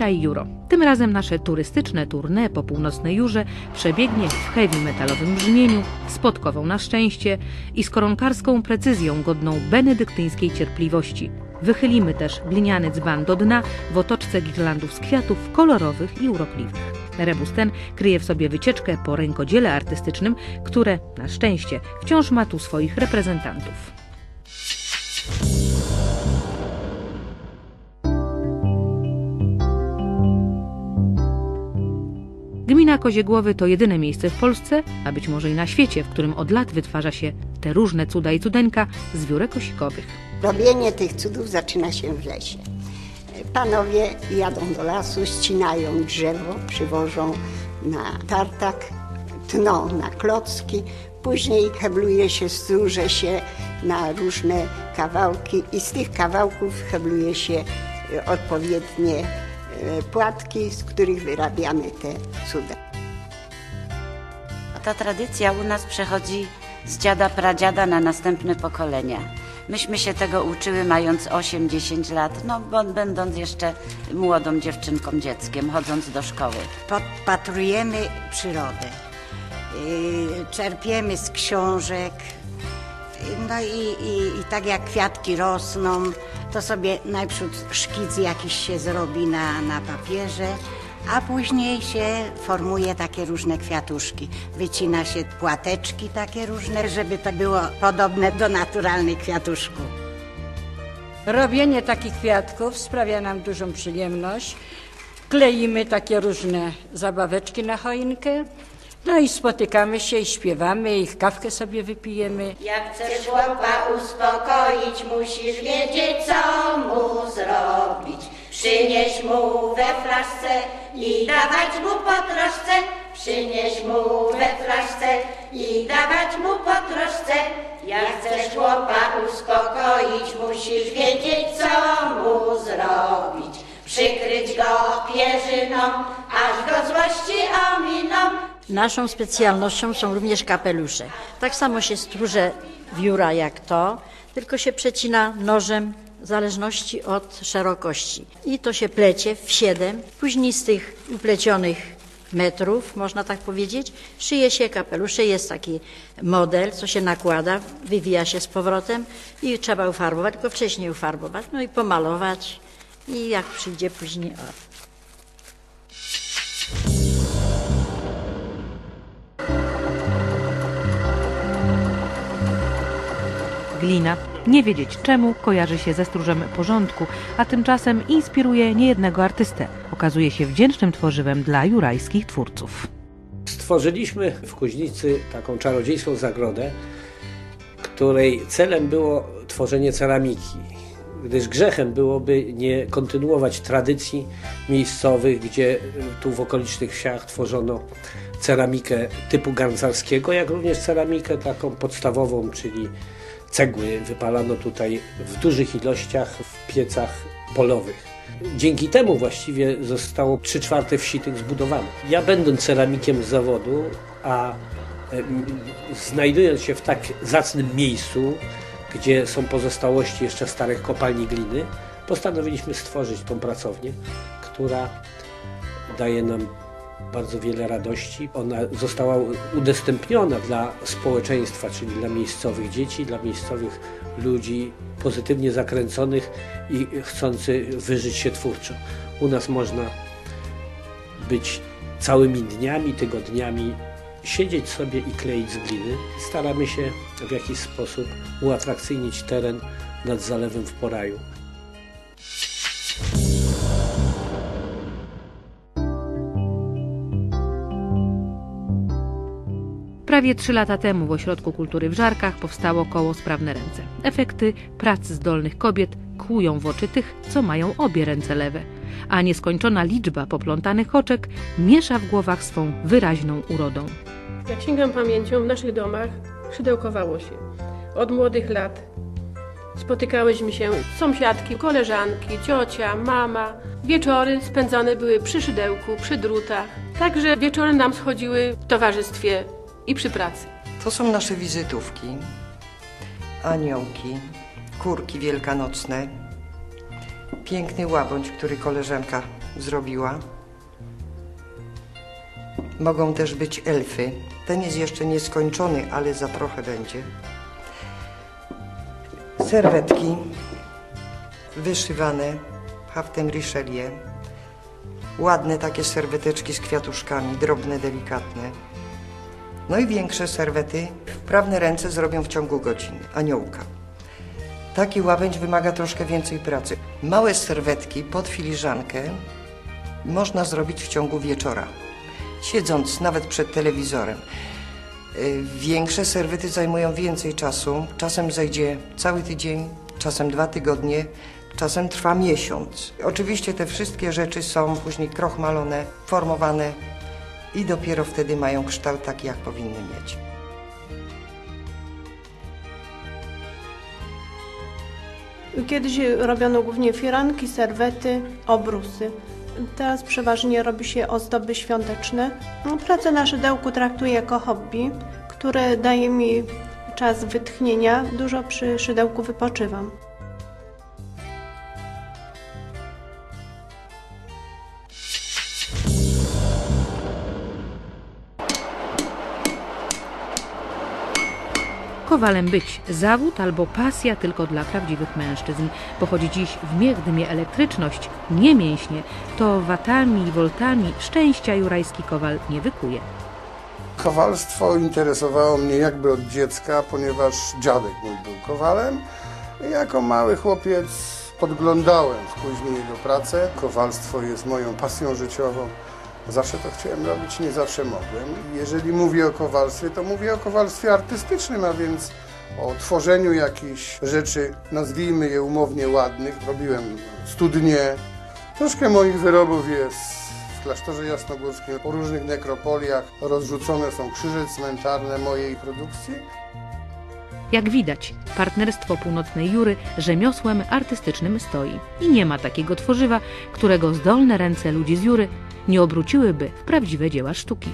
Witaj Juro. Tym razem nasze turystyczne tournée po północnej Jurze przebiegnie w heavy metalowym brzmieniu, z podkową na szczęście i z koronkarską precyzją godną benedyktyńskiej cierpliwości. Wychylimy też gliniany dzban do dna w otoczce girlandów z kwiatów kolorowych i urokliwych. Rebus ten kryje w sobie wycieczkę po rękodziele artystycznym, które, na szczęście, wciąż ma tu swoich reprezentantów. Gmina Koziegłowy to jedyne miejsce w Polsce, a być może i na świecie, w którym od lat wytwarza się te różne cuda i cudeńka z wiórek osikowych. Robienie tych cudów zaczyna się w lesie. Panowie jadą do lasu, ścinają drzewo, przywożą na tartak, tną na klocki, później hebluje się, strunże się na różne kawałki i z tych kawałków hebluje się e, odpowiednie płatki, z których wyrabiamy te cuda. Ta tradycja u nas przechodzi z dziada pradziada na następne pokolenia. Myśmy się tego uczyły mając 8-10 lat, no będąc jeszcze młodą dziewczynką, dzieckiem, chodząc do szkoły. Podpatrujemy przyrodę, yy, czerpiemy z książek, no i, i, i tak jak kwiatki rosną, to sobie najpierw szkic jakiś się zrobi na, na papierze, a później się formuje takie różne kwiatuszki. Wycina się płateczki takie różne, żeby to było podobne do naturalnych kwiatuszków. Robienie takich kwiatków sprawia nam dużą przyjemność. Kleimy takie różne zabaweczki na choinkę. No i spotykamy się i śpiewamy, i kawkę sobie wypijemy. Jak chcesz chłopa uspokoić, musisz wiedzieć, co mu zrobić. Przynieś mu we flaszce i dawać mu po troszce. Przynieś mu we flaszce i dawać mu po troszce. Jak chcesz chłopa uspokoić, musisz wiedzieć, co mu zrobić. Przykryć go pierzyną, aż go złości ominą. Naszą specjalnością są również kapelusze. Tak samo się stróże wióra jak to, tylko się przecina nożem w zależności od szerokości. I to się plecie w siedem. Później z tych uplecionych metrów, można tak powiedzieć, szyje się kapelusze. Jest taki model, co się nakłada, wywija się z powrotem i trzeba ufarbować, tylko wcześniej ufarbować, no i pomalować. I jak przyjdzie później, o, Glina, nie wiedzieć czemu, kojarzy się ze stróżem porządku, a tymczasem inspiruje niejednego artystę. Okazuje się wdzięcznym tworzywem dla jurajskich twórców. Stworzyliśmy w Kuźnicy taką czarodziejską zagrodę, której celem było tworzenie ceramiki, gdyż grzechem byłoby nie kontynuować tradycji miejscowych, gdzie tu w okolicznych wsiach tworzono ceramikę typu garncarskiego, jak również ceramikę taką podstawową, czyli cegły wypalano tutaj w dużych ilościach w piecach polowych. Dzięki temu właściwie zostało 3 czwarte wsi tych zbudowanych. Ja będąc ceramikiem z zawodu, a znajdując się w tak zacnym miejscu, gdzie są pozostałości jeszcze starych kopalni gliny, postanowiliśmy stworzyć tą pracownię, która daje nam bardzo wiele radości. Ona została udostępniona dla społeczeństwa, czyli dla miejscowych dzieci, dla miejscowych ludzi pozytywnie zakręconych i chcących wyżyć się twórczo. U nas można być całymi dniami, tygodniami, siedzieć sobie i kleić z gliny. Staramy się w jakiś sposób uatrakcyjnić teren nad zalewem w Poraju. Prawie trzy lata temu w Ośrodku Kultury w Żarkach powstało koło Sprawne Ręce. Efekty pracy zdolnych kobiet kłują w oczy tych, co mają obie ręce lewe, a nieskończona liczba poplątanych oczek miesza w głowach swą wyraźną urodą. Jak sięgam pamięcią, w naszych domach szydełkowało się. Od młodych lat spotykałyśmy się sąsiadki, koleżanki, ciocia, mama. Wieczory spędzone były przy szydełku, przy drutach. Także wieczory nam schodziły w towarzystwie i przy pracy. To są nasze wizytówki, aniołki, kurki wielkanocne, piękny łabędź, który koleżanka zrobiła. Mogą też być elfy. Ten jest jeszcze nieskończony, ale za trochę będzie. Serwetki wyszywane haftem Richelieu. Ładne takie serweteczki z kwiatuszkami, drobne, delikatne. No i większe serwety wprawne ręce zrobią w ciągu godziny. Aniołka. Taki łabędź wymaga troszkę więcej pracy. Małe serwetki pod filiżankę można zrobić w ciągu wieczora, siedząc nawet przed telewizorem. Y, Większe serwety zajmują więcej czasu. Czasem zajdzie cały tydzień, czasem dwa tygodnie, czasem trwa miesiąc. Oczywiście te wszystkie rzeczy są później krochmalone, formowane i dopiero wtedy mają kształt taki, jak powinny mieć. Kiedyś robiono głównie firanki, serwety, obrusy. Teraz przeważnie robi się ozdoby świąteczne. No, Pracę na szydełku traktuję jako hobby, które daje mi czas wytchnienia. Dużo przy szydełku wypoczywam. Kowalem być zawód albo pasja tylko dla prawdziwych mężczyzn. Pochodzi dziś w miech dmie elektryczność, nie mięśnie, to watami i voltami szczęścia jurajski kowal nie wykuje. Kowalstwo interesowało mnie jakby od dziecka, ponieważ dziadek mój był kowalem. Jako mały chłopiec podglądałem spóźnienie jego pracę. Kowalstwo jest moją pasją życiową. Zawsze to chciałem robić, nie zawsze mogłem. Jeżeli mówię o kowalstwie, to mówię o kowalstwie artystycznym, a więc o tworzeniu jakichś rzeczy, nazwijmy je umownie ładnych. Robiłem studnie. Troszkę moich wyrobów jest w klasztorze jasnogórskim, po różnych nekropoliach. Rozrzucone są krzyże cmentarne mojej produkcji. Jak widać, partnerstwo północnej Jury rzemiosłem artystycznym stoi i nie ma takiego tworzywa, którego zdolne ręce ludzi z Jury nie obróciłyby w prawdziwe dzieła sztuki.